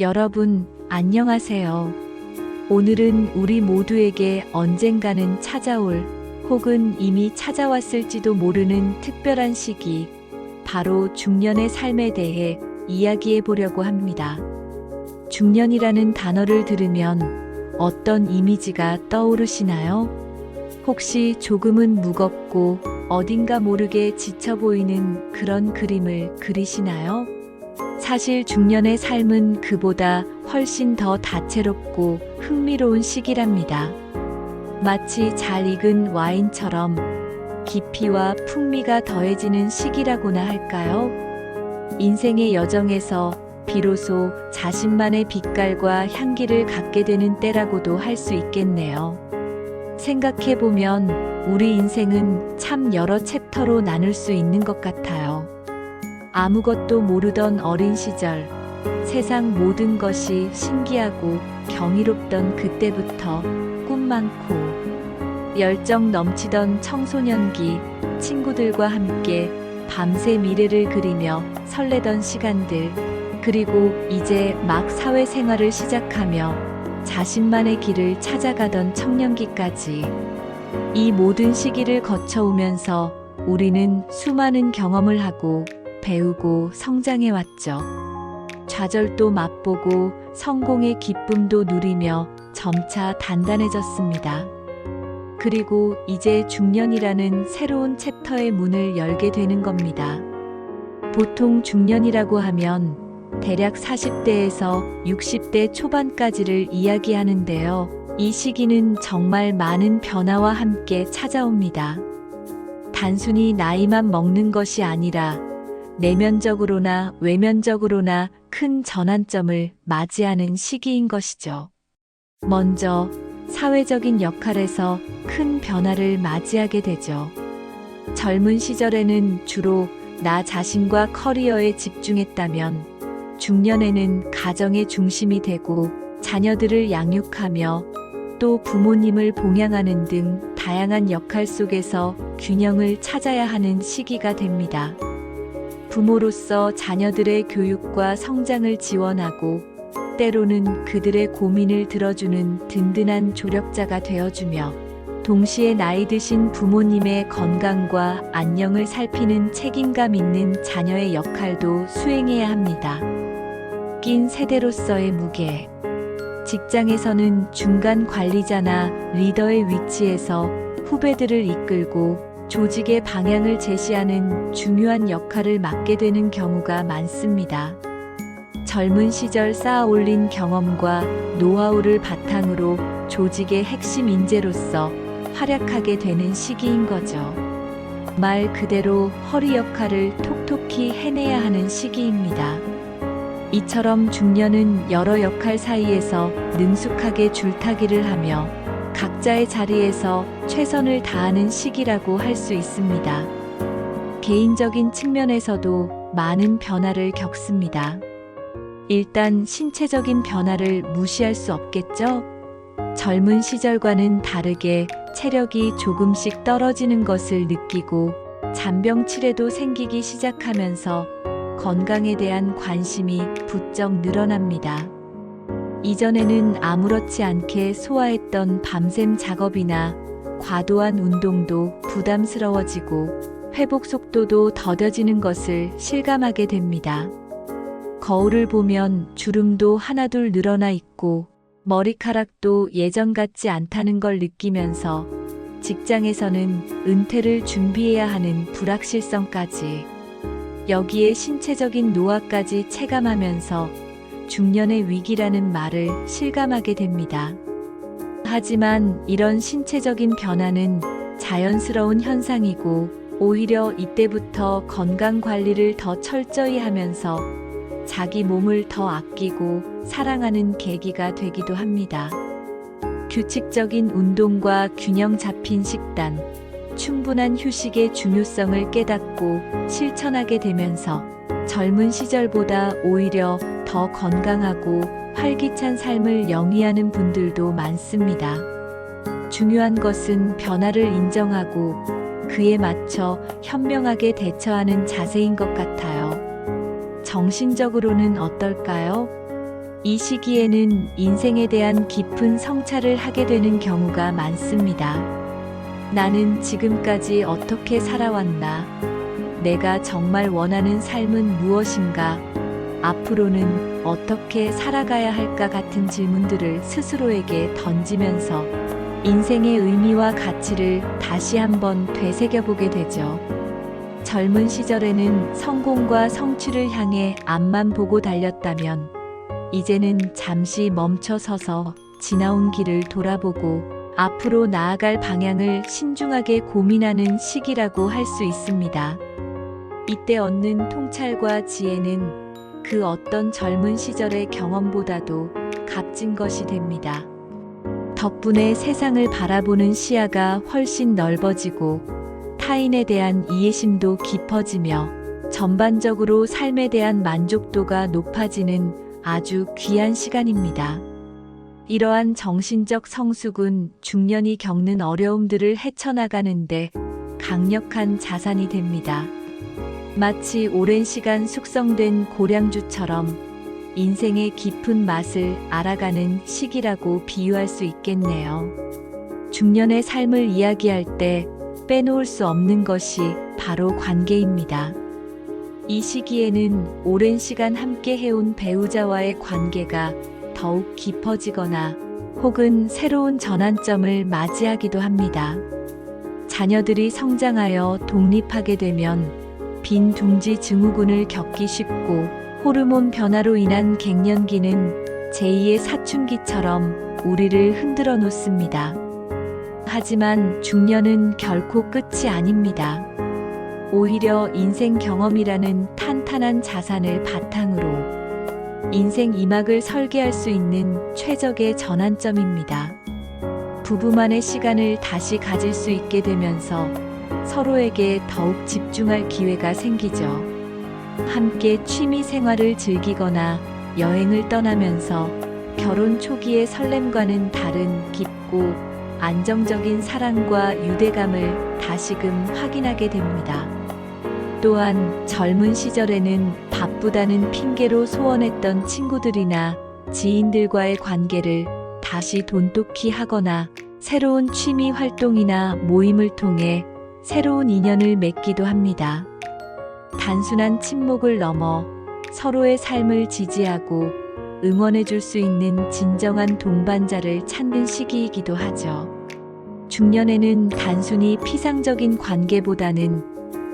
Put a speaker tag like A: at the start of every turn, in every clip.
A: 여러분, 안녕하세요. 오늘은 우리 모두에게 언젠가는 찾아올 혹은 이미 찾아왔을지도 모르는 특별한 시기, 바로 중년의 삶에 대해 이야기해 보려고 합니다. 중년이라는 단어를 들으면 어떤 이미지가 떠오르시나요? 혹시 조금은 무겁고 어딘가 모르게 지쳐 보이는 그런 그림을 그리시나요? 사실 중년의 삶은 그보다 훨씬 더 다채롭고 흥미로운 시기랍니다. 마치 잘 익은 와인처럼 깊이와 풍미가 더해지는 시기라고나 할까요? 인생의 여정에서 비로소 자신만의 빛깔과 향기를 갖게 되는 때라고도 할 수 있겠네요. 생각해보면 우리 인생은 참 여러 챕터로 나눌 수 있는 것 같아요. 아무것도 모르던 어린 시절, 세상 모든 것이 신기하고 경이롭던 그때부터 꿈 많고 열정 넘치던 청소년기, 친구들과 함께 밤새 미래를 그리며 설레던 시간들, 그리고 이제 막 사회생활을 시작하며 자신만의 길을 찾아가던 청년기까지. 이 모든 시기를 거쳐오면서 우리는 수많은 경험을 하고 배우고 성장해 왔죠. 좌절도 맛보고 성공의 기쁨도 누리며 점차 단단해졌습니다. 그리고 이제 중년이라는 새로운 챕터의 문을 열게 되는 겁니다. 보통 중년이라고 하면 대략 40대에서 60대 초반까지를 이야기하는데요. 이 시기는 정말 많은 변화와 함께 찾아옵니다. 단순히 나이만 먹는 것이 아니라 내면적으로나 외면적으로나 큰 전환점을 맞이하는 시기인 것이죠. 먼저 사회적인 역할에서 큰 변화를 맞이하게 되죠. 젊은 시절에는 주로 나 자신과 커리어에 집중했다면 중년에는 가정의 중심이 되고 자녀들을 양육하며 또 부모님을 봉양하는 등 다양한 역할 속에서 균형을 찾아야 하는 시기가 됩니다. 부모로서 자녀들의 교육과 성장을 지원하고 때로는 그들의 고민을 들어주는 든든한 조력자가 되어주며 동시에 나이 드신 부모님의 건강과 안녕을 살피는 책임감 있는 자녀의 역할도 수행해야 합니다. 낀 세대로서의 무게. 직장에서는 중간 관리자나 리더의 위치에서 후배들을 이끌고 조직의 방향을 제시하는 중요한 역할을 맡게 되는 경우가 많습니다. 젊은 시절 쌓아 올린 경험과 노하우를 바탕으로 조직의 핵심 인재로서 활약하게 되는 시기인 거죠. 말 그대로 허리 역할을 톡톡히 해내야 하는 시기입니다. 이처럼 중년은 여러 역할 사이에서 능숙하게 줄타기를 하며 각자의 자리에서 최선을 다하는 시기라고 할 수 있습니다. 개인적인 측면에서도 많은 변화를 겪습니다. 일단 신체적인 변화를 무시할 수 없겠죠? 젊은 시절과는 다르게 체력이 조금씩 떨어지는 것을 느끼고 잔병치레도 생기기 시작하면서 건강에 대한 관심이 부쩍 늘어납니다. 이전에는 아무렇지 않게 소화했던 밤샘 작업이나 과도한 운동도 부담스러워지고 회복 속도도 더뎌지는 것을 실감하게 됩니다. 거울을 보면 주름도 하나둘 늘어나 있고 머리카락도 예전 같지 않다는 걸 느끼면서 직장에서는 은퇴를 준비해야 하는 불확실성까지 여기에 신체적인 노화까지 체감하면서 중년의 위기라는 말을 실감하게 됩니다. 하지만 이런 신체적인 변화는 자연스러운 현상이고 오히려 이때부터 건강 관리를 더 철저히 하면서 자기 몸을 더 아끼고 사랑하는 계기가 되기도 합니다. 규칙적인 운동과 균형 잡힌 식단, 충분한 휴식의 중요성을 깨닫고 실천하게 되면서 젊은 시절보다 오히려 더 건강하고 활기찬 삶을 영위하는 분들도 많습니다. 중요한 것은 변화를 인정하고 그에 맞춰 현명하게 대처하는 자세인 것 같아요. 정신적으로는 어떨까요? 이 시기에는 인생에 대한 깊은 성찰을 하게 되는 경우가 많습니다. 나는 지금까지 어떻게 살아왔나? 내가 정말 원하는 삶은 무엇인가? 앞으로는 어떻게 살아가야 할까 같은 질문들을 스스로에게 던지면서 인생의 의미와 가치를 다시 한번 되새겨보게 되죠. 젊은 시절에는 성공과 성취를 향해 앞만 보고 달렸다면 이제는 잠시 멈춰 서서 지나온 길을 돌아보고 앞으로 나아갈 방향을 신중하게 고민하는 시기라고 할 수 있습니다. 이때 얻는 통찰과 지혜는 그 어떤 젊은 시절의 경험보다도 값진 것이 됩니다. 덕분에 세상을 바라보는 시야가 훨씬 넓어지고 타인에 대한 이해심도 깊어지며 전반적으로 삶에 대한 만족도가 높아지는 아주 귀한 시간입니다. 이러한 정신적 성숙은 중년이 겪는 어려움들을 헤쳐나가는데 강력한 자산이 됩니다. 마치 오랜 시간 숙성된 고량주처럼 인생의 깊은 맛을 알아가는 시기라고 비유할 수 있겠네요. 중년의 삶을 이야기할 때 빼놓을 수 없는 것이 바로 관계입니다. 이 시기에는 오랜 시간 함께 해온 배우자와의 관계가 더욱 깊어지거나 혹은 새로운 전환점을 맞이하기도 합니다. 자녀들이 성장하여 독립하게 되면 빈 둥지 증후군을 겪기 쉽고 호르몬 변화로 인한 갱년기는 제2의 사춘기처럼 우리를 흔들어 놓습니다. 하지만 중년은 결코 끝이 아닙니다. 오히려 인생 경험이라는 탄탄한 자산을 바탕으로 인생 이막을 설계할 수 있는 최적의 전환점입니다. 부부만의 시간을 다시 가질 수 있게 되면서 서로에게 더욱 집중할 기회가 생기죠. 함께 취미 생활을 즐기거나 여행을 떠나면서 결혼 초기의 설렘과는 다른 깊고 안정적인 사랑과 유대감을 다시금 확인하게 됩니다. 또한 젊은 시절에는 바쁘다는 핑계로 소원했던 친구들이나 지인들과의 관계를 다시 돈독히 하거나 새로운 취미 활동이나 모임을 통해 새로운 인연을 맺기도 합니다. 단순한 침묵을 넘어 서로의 삶을 지지하고 응원해 줄 수 있는 진정한 동반자를 찾는 시기이기도 하죠. 중년에는 단순히 피상적인 관계보다는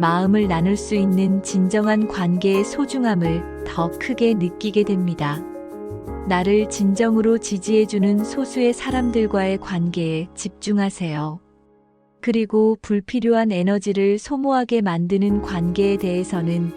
A: 마음을 나눌 수 있는 진정한 관계의 소중함을 더 크게 느끼게 됩니다. 나를 진정으로 지지해주는 소수의 사람들과의 관계에 집중하세요. 그리고 불필요한 에너지를 소모하게 만드는 관계에 대해서는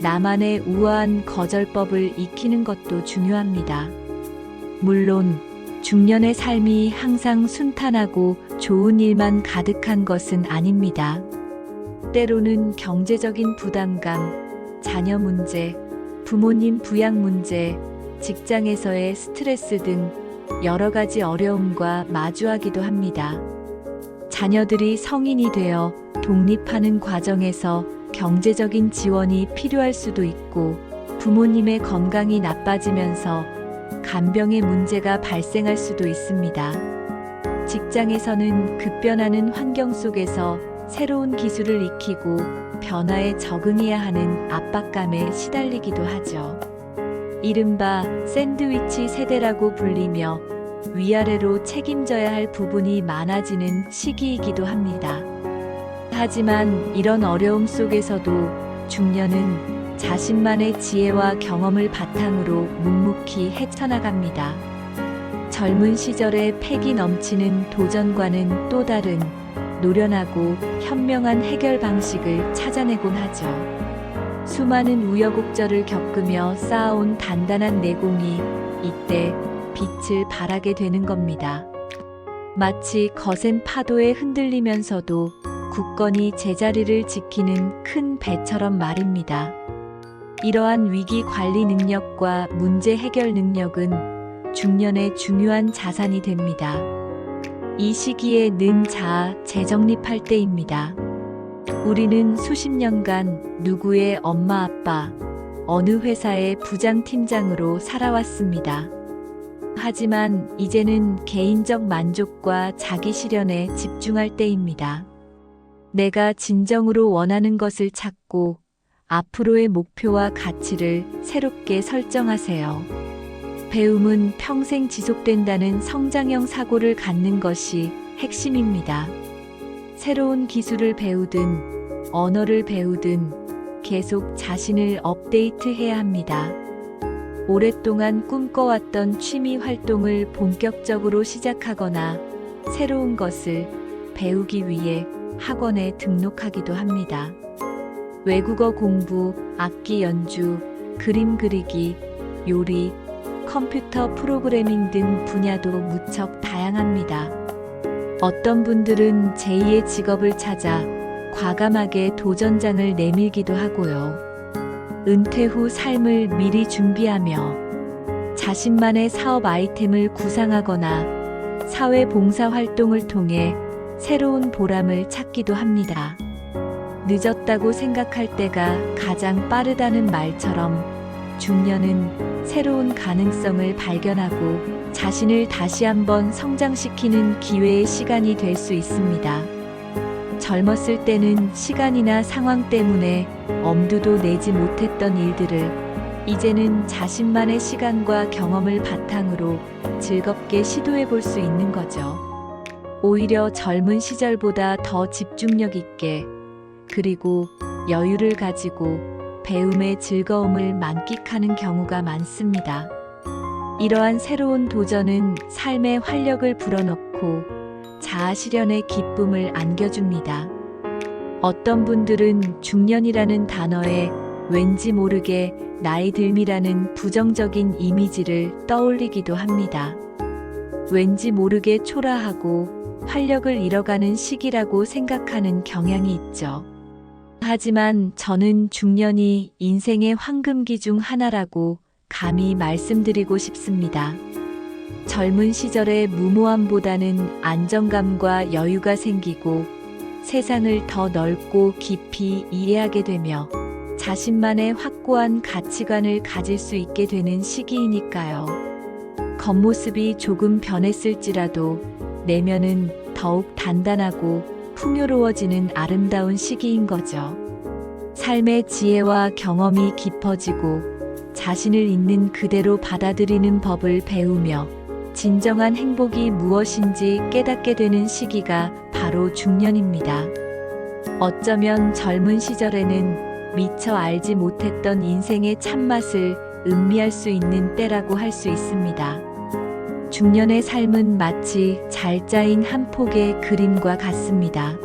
A: 나만의 우아한 거절법을 익히는 것도 중요합니다. 물론, 중년의 삶이 항상 순탄하고 좋은 일만 가득한 것은 아닙니다. 때로는 경제적인 부담감, 자녀 문제, 부모님 부양 문제, 직장에서의 스트레스 등 여러 가지 어려움과 마주하기도 합니다. 자녀들이 성인이 되어 독립하는 과정에서 경제적인 지원이 필요할 수도 있고 부모님의 건강이 나빠지면서 간병의 문제가 발생할 수도 있습니다. 직장에서는 급변하는 환경 속에서 새로운 기술을 익히고 변화에 적응해야 하는 압박감에 시달리기도 하죠. 이른바 샌드위치 세대라고 불리며 위아래로 책임져야 할 부분이 많아지는 시기이기도 합니다. 하지만 이런 어려움 속에서도 중년은 자신만의 지혜와 경험을 바탕으로 묵묵히 헤쳐나갑니다. 젊은 시절의 패기 넘치는 도전과는 또 다른 노련하고 현명한 해결 방식을 찾아내곤 하죠. 수많은 우여곡절을 겪으며 쌓아온 단단한 내공이 이때 빛을 발하게 되는 겁니다. 마치 거센 파도에 흔들리면서도 굳건히 제자리를 지키는 큰 배처럼 말입니다. 이러한 위기 관리 능력과 문제 해결 능력은 중년의 중요한 자산이 됩니다. 이 시기에 는 자아 재정립할 때입니다. 우리는 수십 년간 누구의 엄마 아빠, 어느 회사의 부장팀장으로 살아왔습니다. 하지만 이제는 개인적 만족과 자기 실현에 집중할 때입니다. 내가 진정으로 원하는 것을 찾고 앞으로의 목표와 가치를 새롭게 설정하세요. 배움은 평생 지속된다는 성장형 사고를 갖는 것이 핵심입니다. 새로운 기술을 배우든 언어를 배우든 계속 자신을 업데이트해야 합니다. 오랫동안 꿈꿔왔던 취미 활동을 본격적으로 시작하거나 새로운 것을 배우기 위해 학원에 등록하기도 합니다. 외국어 공부, 악기 연주, 그림 그리기, 요리, 컴퓨터 프로그래밍 등 분야도 무척 다양합니다. 어떤 분들은 제2의 직업을 찾아 과감하게 도전장을 내밀기도 하고요. 은퇴 후 삶을 미리 준비하며 자신만의 사업 아이템을 구상하거나 사회 봉사 활동을 통해 새로운 보람을 찾기도 합니다. 늦었다고 생각할 때가 가장 빠르다는 말처럼 중년은 새로운 가능성을 발견하고 자신을 다시 한번 성장시키는 기회의 시간이 될 수 있습니다. 젊었을 때는 시간이나 상황 때문에 엄두도 내지 못했던 일들을 이제는 자신만의 시간과 경험을 바탕으로 즐겁게 시도해 볼 수 있는 거죠. 오히려 젊은 시절보다 더 집중력 있게 그리고 여유를 가지고 배움의 즐거움을 만끽하는 경우가 많습니다. 이러한 새로운 도전은 삶의 활력을 불어넣고 자아 실현의 기쁨을 안겨줍니다. 어떤 분들은 중년이라는 단어에 왠지 모르게 나이 들미라는 부정적인 이미지를 떠올리기도 합니다. 왠지 모르게 초라하고 활력을 잃어가는 시기라고 생각하는 경향이 있죠. 하지만 저는 중년이 인생의 황금기 중 하나라고 감히 말씀드리고 싶습니다. 젊은 시절의 무모함보다는 안정감과 여유가 생기고 세상을 더 넓고 깊이 이해하게 되며 자신만의 확고한 가치관을 가질 수 있게 되는 시기이니까요. 겉모습이 조금 변했을지라도 내면은 더욱 단단하고 풍요로워지는 아름다운 시기인 거죠. 삶의 지혜와 경험이 깊어지고 자신을 있는 그대로 받아들이는 법을 배우며 진정한 행복이 무엇인지 깨닫게 되는 시기가 바로 중년입니다. 어쩌면 젊은 시절에는 미처 알지 못했던 인생의 참맛을 음미할 수 있는 때라고 할 수 있습니다. 중년의 삶은 마치 잘 짜인 한 폭의 그림과 같습니다.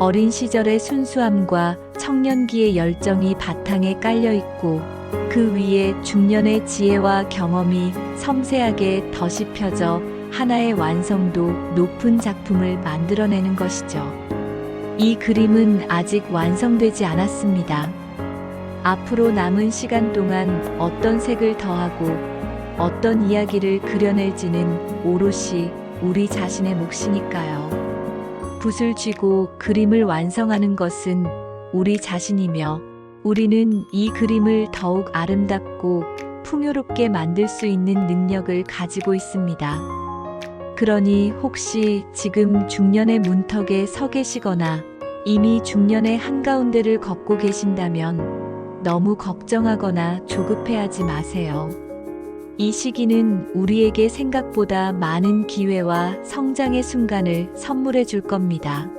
A: 어린 시절의 순수함과 청년기의 열정이 바탕에 깔려 있고 그 위에 중년의 지혜와 경험이 섬세하게 덧이 펴져 하나의 완성도 높은 작품을 만들어내는 것이죠. 이 그림은 아직 완성되지 않았습니다. 앞으로 남은 시간 동안 어떤 색을 더하고 어떤 이야기를 그려낼지는 오롯이 우리 자신의 몫이니까요. 붓을 쥐고 그림을 완성하는 것은 우리 자신이며 우리는 이 그림을 더욱 아름답고 풍요롭게 만들 수 있는 능력을 가지고 있습니다. 그러니 혹시 지금 중년의 문턱에 서 계시거나 이미 중년의 한가운데를 걷고 계신다면 너무 걱정하거나 조급해하지 마세요. 이 시기는 우리에게 생각보다 많은 기회와 성장의 순간을 선물해 줄 겁니다.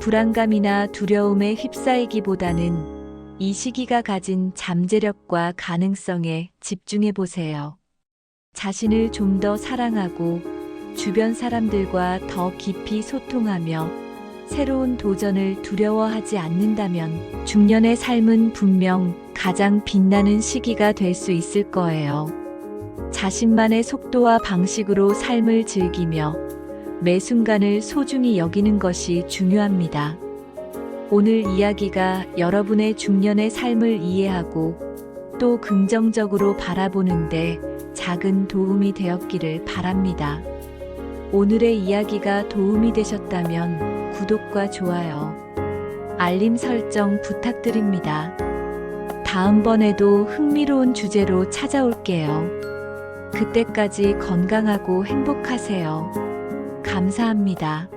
A: 불안감이나 두려움에 휩싸이기보다는 이 시기가 가진 잠재력과 가능성에 집중해 보세요. 자신을 좀 더 사랑하고 주변 사람들과 더 깊이 소통하며 새로운 도전을 두려워하지 않는다면 중년의 삶은 분명 가장 빛나는 시기가 될 수 있을 거예요. 자신만의 속도와 방식으로 삶을 즐기며 매 순간을 소중히 여기는 것이 중요합니다. 오늘 이야기가 여러분의 중년의 삶을 이해하고 또 긍정적으로 바라보는데 작은 도움이 되었기를 바랍니다. 오늘의 이야기가 도움이 되셨다면 구독과 좋아요, 알림 설정 부탁드립니다. 다음번에도 흥미로운 주제로 찾아올게요. 그때까지 건강하고 행복하세요. 감사합니다.